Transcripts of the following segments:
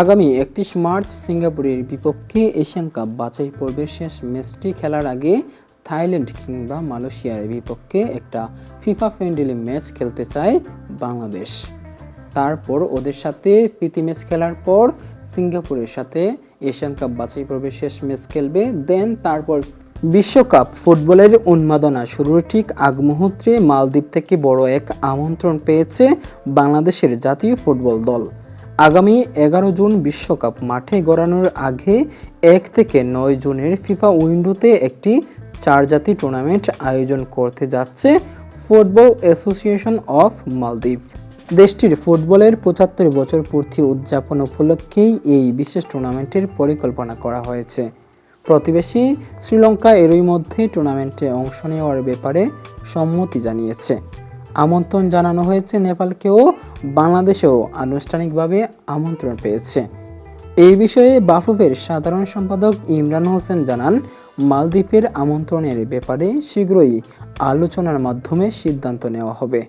আগামী একত্রিশ মার্চ সিঙ্গাপুরের বিপক্ষে এশিয়ান কাপ বাছাই পর্বের শেষ ম্যাচটি খেলার আগে থাইল্যান্ড কিংবা মালয়েশিয়ার বিপক্ষে একটা ফিফা ফ্রেন্ডলি ম্যাচ খেলতে চায় বাংলাদেশ। তারপর ওদের সাথে প্রীতি ম্যাচ খেলার পর সিঙ্গাপুরের সাথে এশিয়ান কাপ বাছাই পর্বের শেষ ম্যাচ খেলবে। দেন তারপর বিশ্বকাপ ফুটবলের উন্মাদনা শুরুর ঠিক আগ মুহূর্তে মালদ্বীপ থেকে বড় এক আমন্ত্রণ পেয়েছে বাংলাদেশের জাতীয় ফুটবল দল। আগামী এগারো জুন বিশ্বকাপ মাঠে গড়ানোর আগে এক থেকে নয় জুনের ফিফা উইন্ডোতে একটি চার জাতি টুর্নামেন্ট আয়োজন করতে যাচ্ছে ফুটবল অ্যাসোসিয়েশন অফ মালদ্বীপ। দেশটির ফুটবলের পঁচাত্তর বছর পূর্তি উদযাপন উপলক্ষেই এই বিশেষ টুর্নামেন্টের পরিকল্পনা করা হয়েছে। প্রতিবেশী শ্রীলঙ্কা এরই মধ্যে টুর্নামেন্টে অংশ নেওয়ার ব্যাপারে সম্মতি জানিয়েছে। আমন্ত্রণ জানানো হয়েছে নেপালকেও, বাংলাদেশেও আনুষ্ঠানিকভাবে আমন্ত্রণ পেয়েছে। এই বিষয়ে বাফুফের সাধারণ সম্পাদক ইমরান হোসেন জানান, মালদ্বীপের আমন্ত্রণের ব্যাপারে শীঘ্রই আলোচনার মাধ্যমে সিদ্ধান্ত নেওয়া হবে।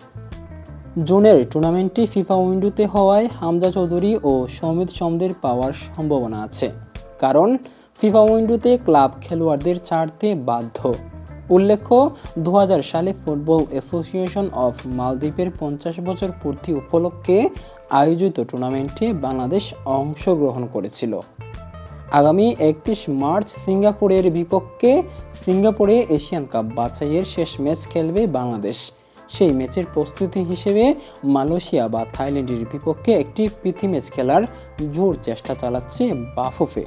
জুনের টুর্নামেন্টটি ফিফা উইন্ডোতে হওয়ায় হামজা চৌধুরী ও সমিত সমদের পাওয়ার সম্ভাবনা আছে। কারণ, ফিফা উইন্ডোতে ক্লাব খেলোয়াড়দের ছাড়তে বাধ্য। উল্লেখ্য দু হাজার সালে ফুটবল অ্যাসোসিয়েশন অফ মালদ্বীপের পঞ্চাশ বছর পূর্তি উপলক্ষে আয়োজিত টুর্নামেন্টে বাংলাদেশ অংশগ্রহণ করেছিল। আগামী একত্রিশ মার্চ সিঙ্গাপুরের বিপক্ষে সিঙ্গাপুরে এশিয়ান কাপ বাছাইয়ের শেষ ম্যাচ খেলবে বাংলাদেশ। সেই ম্যাচের প্রস্তুতি হিসেবে মালয়েশিয়া বা থাইল্যান্ডের বিপক্ষে একটি প্রীতি ম্যাচ খেলার জোর চেষ্টা চালাচ্ছে বাফুফে।